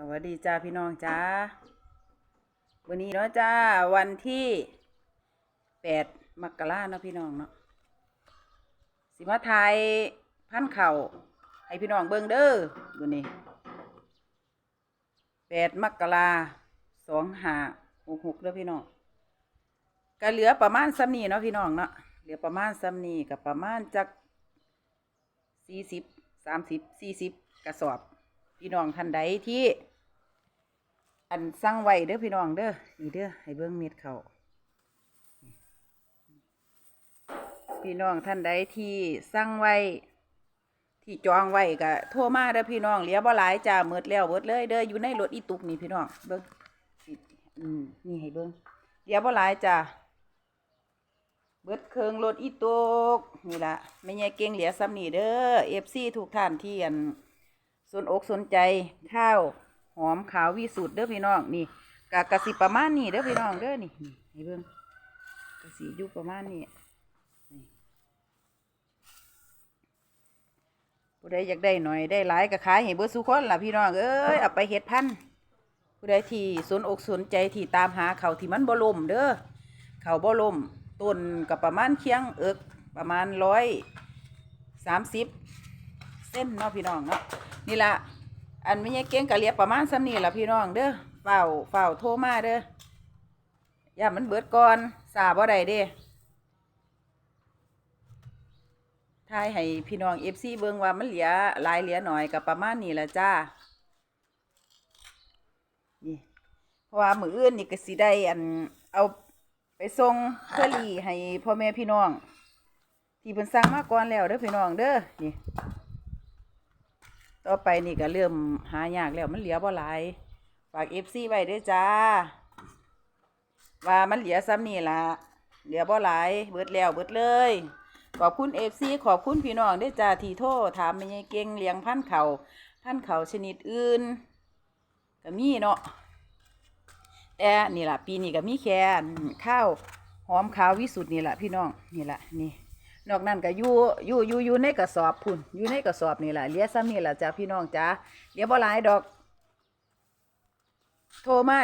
สวัสดีจ้าพี่น้องจ้าวันนี้เนาะจ้าวันที่แปดมกราเนาะพี่น้องเนาะสิมาไทยพันเข่าให้พี่น้องเบิ่งเด้อวันนี้แปดมกราสองหาหกหกเด้อพี่น้องก็เหลือประมาณซ้ำนี้เนาะพี่น้องเนาะเหลือประมาณซ้ำนี้กับประมาณจักสี่สิบสามสิบสี่สิบกระสอบ พี่น้องท่านใดที่ อันสั่งไว้เด้อพี่น้องเด้อนี่เด้อให้เบิ่งเม็ดเขาพี่น้องท่านใดที่สั่งไว้ที่จองไว้ก็โทรมาเด้อพี่น้องเหลือบ่หลายจ้าหมดแล้วหมดเลยเด้ออยู่ในรถอีตุกนี่พี่น้องเบิ่งนี่อืมนี่ให้เบิ่งเหลือบ่หลายจ้าเบิดเครื่องรถอีตุกนี่ละไม่ใช่เก่งเหลือซ้ำนี่เด้อ FC ทุกท่านที่อัน สนอกสนใจข้าวหอมขาววิสุทธ์เด้อพี่น้องนี่กะกะสิประมาณนี้เด้อพี่น้องเด้อนี่นี่ให้เบิ่งกะสิอยู่ประมาณนี้นี่ผู้ใดอยากได้หน่อยได้หลายก็ขายให้เบิดสุคนล่ะพี่น้องเอ้ยเอาไปเฮ็ดพันธุ์ผู้ใดที่สนอกสนใจที่ตามหาเขาที่มันบ่ล่มเด้อเขาบ่ล่มต้นก็ประมาณเคียงเอิกประมาณร้อยสามสิบ เส้นเนาะพี่น้องเนาะนี่ละอันไม่ใช่เก่งกะเรียบประมาณซ้ำนี่ละพี่น้องเด้อเฝ้าเฝ้าโทรมาเด้อย่ามันเบิดก่อนสาบ่ได้เด้ทายให้พี่น้องเอฟซีเบิ่งว่ามันเหลือหลายเหลือหน่อยกับประมาณนี้ละจ้านี่เพราะว่ามืออื่นนี่ก็สิได้อันเอาไปส่งเคอรีให้พ่อแม่พี่น้อง ที่เพิ่นสั่งมาก่อนแล้วเด้อพี่น้องเด้อนี่ ต่อไปนี่ก็เริ่มหายากแล้วมันเหลือบ่หลายฝากเอฟซีไว้ด้วยจ้า ว่ามันเหลือซ้ำนี่ละเหลือบ่หลายเบิดแล้วเบิดเลย ขอบคุณเอฟซีขอบคุณพี่น้องด้วยจ้าที่โทรถามไม่ยายเก่งเลี้ยงพันเขาพันเขาชนิดอื่นก็มีเนาะแต่นี่ละปีนี้ก็มีแค่ข้าวหอมขาววิสุทธ์นี่แหละพี่น้องนี่แหละนี่ นอกนั้นก็อยู่อยู่อยู่อยู่ในกระสอบพุ่นอยู่ในกระสอบนี่แหละเลี้ยซ้ำนี่แหละจ้าพี่น้องจ้าเลี้ยบ่หลายดอก โทรมา